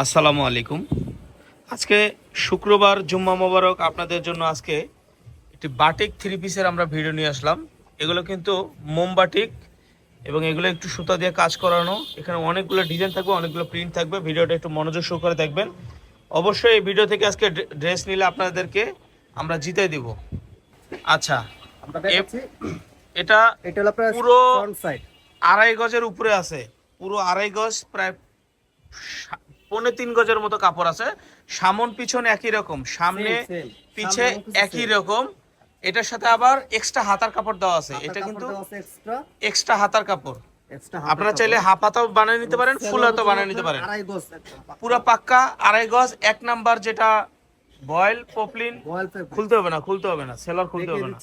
আসসালামু আলাইকুম। আজকে শুক্রবার জুম্মা মোবারক আপনাদের জন্য আজকে একটি বাটিক থ্রি পিসের আমরা ভিডিও নিয়ে আসলাম। এগুলো কিন্তু মোমবাটিক এবং এগুলো একটু সুতা দিয়ে কাজ করানো। এখানে অনেকগুলো ডিজাইন থাকবে অনেকগুলো প্রিন্ট থাকবে। ভিডিওটা একটু মনোযোগ সহকারে দেখবেন। অবশ্যই এই ভিডিও থেকে আজকে ড্রেস নিলে আপনাদেরকে আমরা জিতে দিব। আচ্ছা এটা এটা পুরো- আড়াই গজের উপরে আছে। পুরো আড়াই গজ প্রায় পৌনে তিন গজের মতো কাপড় আছে। সামন পিছন একই রকম সামনে পিছে একই রকম। এটার সাথে আবার এক্সট্রা হাতার কাপড় দেওয়া আছে। এটা কিন্তু এক্সট্রা হাতার কাপড়। আপনারা চাইলে হাফ হাতাও বানিয়ে নিতে পারেন ফুল হাতাও বানিয়ে নিতে পারেন। পুরো পাক্কা আড়াই গজ এক নাম্বার যেটা বয়েল পপলিন খুলতে হবে না খুলতে হবে না সেলর খুলতে হবে না।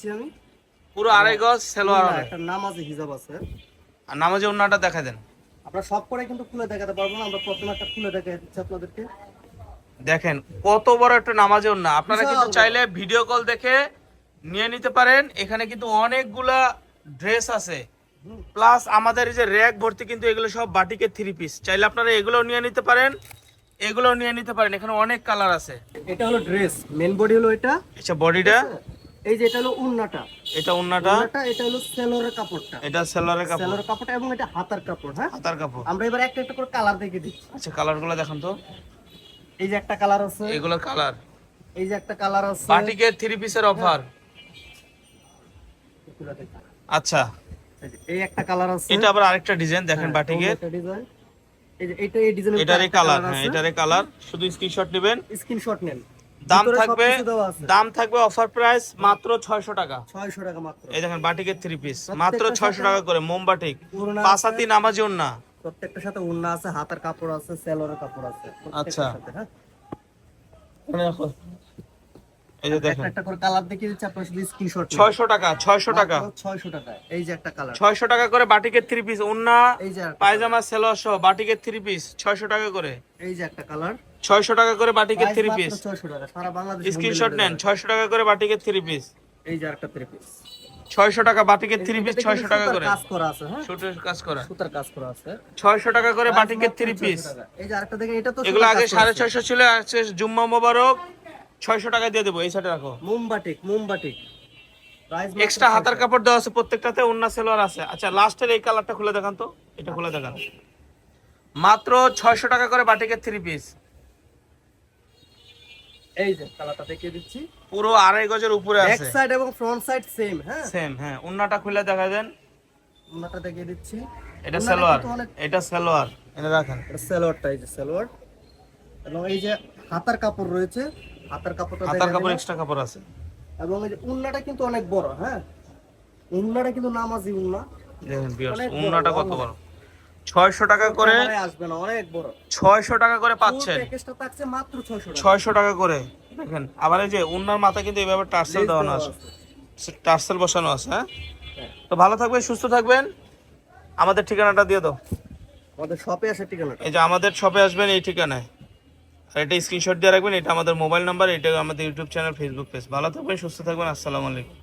পুরো আড়াই গজ সেলোয়ার হবে। নামাজি আছে। আর নামাজে অন্যটা দেখা দেন। আমরা সব করে কিন্তু খুলে দেখাতে পারব না আমরা প্রথমে একটা খুলে দেখাই দিচ্ছি আপনাদেরকে। দেখেন কত বড় একটা নামাজে না আপনারা কিন্তু চাইলে ভিডিও কল দেখে নিয়ে নিতে পারেন। এখানে কিন্তু অনেকগুলা ড্রেস আছে। প্লাস আমাদের এই যে র্যাক ভর্তি কিন্তু এগুলো সব বাটিকের থ্রি পিস চাইলে আপনারা এগুলো নিয়ে নিতে পারেন। এগুলো নিয়ে নিতে পারেন। এখানে অনেক কালার আছে। এটা হলো ড্রেস মেন বডি হলো এটা। আচ্ছা বডিটা এই যে এটা হলো উন্নাটা। এটা ওন্নাটা উন্নাটা এটা হলো সেলোরের কাপড়টা। এটা সেলরের কাপড়। সেলোরের কাপড়টা এবং এটা হাতার কাপড় হ্যাঁ? হাতার কাপড়। আমরা এবার একটা একটা করে কালার দেখে দিচ্ছি। আচ্ছা কালারগুলো দেখান তো। এই যে একটা কালার আছে। এগুলো কালার। এই যে একটা কালার আছে। বাটিকের থ্রি পিসের অফার আচ্ছা। এই একটা কালার আছে। এটা আবার আরেকটা ডিজাইন দেখেন হ্যাঁ, ডিজাইন এই যে এটা এই ডিজাইনের এটারই কালার হ্যাঁ এটারই কালার। শুধু স্ক্রিনশট নেবেন। স্ক্রিনশট নেন। দাম থাকবে। দাম থাকবে অফার প্রাইস মাত্র ছয়শো টাকা। 600 টাকা মাত্র। এই দেখেন বাটিকের থ্রি পিস মাত্র ছয়শো সাথে- টাকা করে মোমবাটিক। ওড়না পাঁচাতি নামাজি না প্রত্যেকটার সাথে উন্না আছে হাতার কাপড় আছে সেলরের কাপড় আছে। প্রত্যেকটার আচ্ছা। সাথে, হ্যাঁ? এই যে দেখেন। একটা একটা করে কালার দেখিয়ে দিচ্ছি আপনারা শুধু স্ক্রিনশট ছয়শো টাকা ছয়শো টাকা। 600 টাকা এই যে একটা কালার ছয়শো টাকা করে বাটিকের থ্রি পিস উন্না এই যে পায়জামা সহ বাটিকের পিস টাকা করে। এই যে একটা কালার ছয়শো টাকা করে বাটিকের থ্রি পিস 600 টাকা সারা বাংলাদেশ স্ক্রিনশট নেন ছয়শো টাকা করে বাটিকের পিস এই যে একটা থ্রি পিস ছয়শো টাকা বাটিকের পিস ছয়শো টাকা করে। কাজ করা আছে হ্যাঁ? ছোটের কাজ করা। সুতার কাজ করা আছে। ছয়শো টাকা করে বাটিকের থ্রি পিস এই যে আরেকটা দেখেন এটা তো এগুলো আগে ছিল আজকে জুম্মা মোবারক। ছয়শো টাকা দিয়ে দেবো এই সাইডে রাখো। মোমবাটিক মোমবাটিক এক্সট্রা হাতার কাপড় দেওয়া আছে প্রত্যেকটাতে অন্য সেলোয়ার আছে। আচ্ছা লাস্টের এই কালারটা খুলে দেখান তো। এটা খুলে দেখান। মাত্র ছয়শো টাকা করে বাটিকের থ্রি পিস এই যে কালারটা দেখিয়ে দিচ্ছি। পুরো আড়াই গজের উপরে ব্যাক সাইড এবং ফ্রন্ট সাইড সেম হ্যাঁ? সেম হ্যাঁ খুলে দেখা দেন। দেখিয়ে দিচ্ছি। এটা সালোয়ার। এটা সালোয়ার। এটা রাখেন। এটা সালোয়ারটা এই যে সালোয়ার। এবং এই যে হাতার কাপড় রয়েছে হাতার কাপড়টা হাতার কাপড় এক্সট্রা কাপড় আছে। এবং এই যে উন্নাটা কিন্তু অনেক বড় হ্যাঁ? উন্নাটা কিন্তু নামাজি উন্না। দেখেন বিয়ার্স উন্নাটা কত বড়? ছয়শো টাকা করে আসবে না অনেক বড়। ছয়শো টাকা করে পাচ্ছেন। প্যাকেজটা থাকছে মাত্র 600 টাকা। ছয়শো টাকা করে। দেখেন আবার এই যে উন্নার মাথা কিন্তু এইভাবে টার্সেল দেওয়ানো দেওয়া আছে। টার্সেল বসানো আছে হ্যাঁ? হ্যাঁ। তো ভালো থাকবেন সুস্থ থাকবেন। আমাদের ঠিকানাটা দিয়ে দাও। আমাদের শপে আসে ঠিকানাটা। এই যে আমাদের শপে আসবেন এই ঠিকানায়। এটা স্ক্রিনশট দিয়ে রাখবেন, এটা আমাদের মোবাইল নাম্বার এটা আমাদের ইউটিউব চ্যানেল ফেসবুক পেজ ভালো থাকবেন, সুস্থ থাকবেন, আসসালামু আলাইকুম।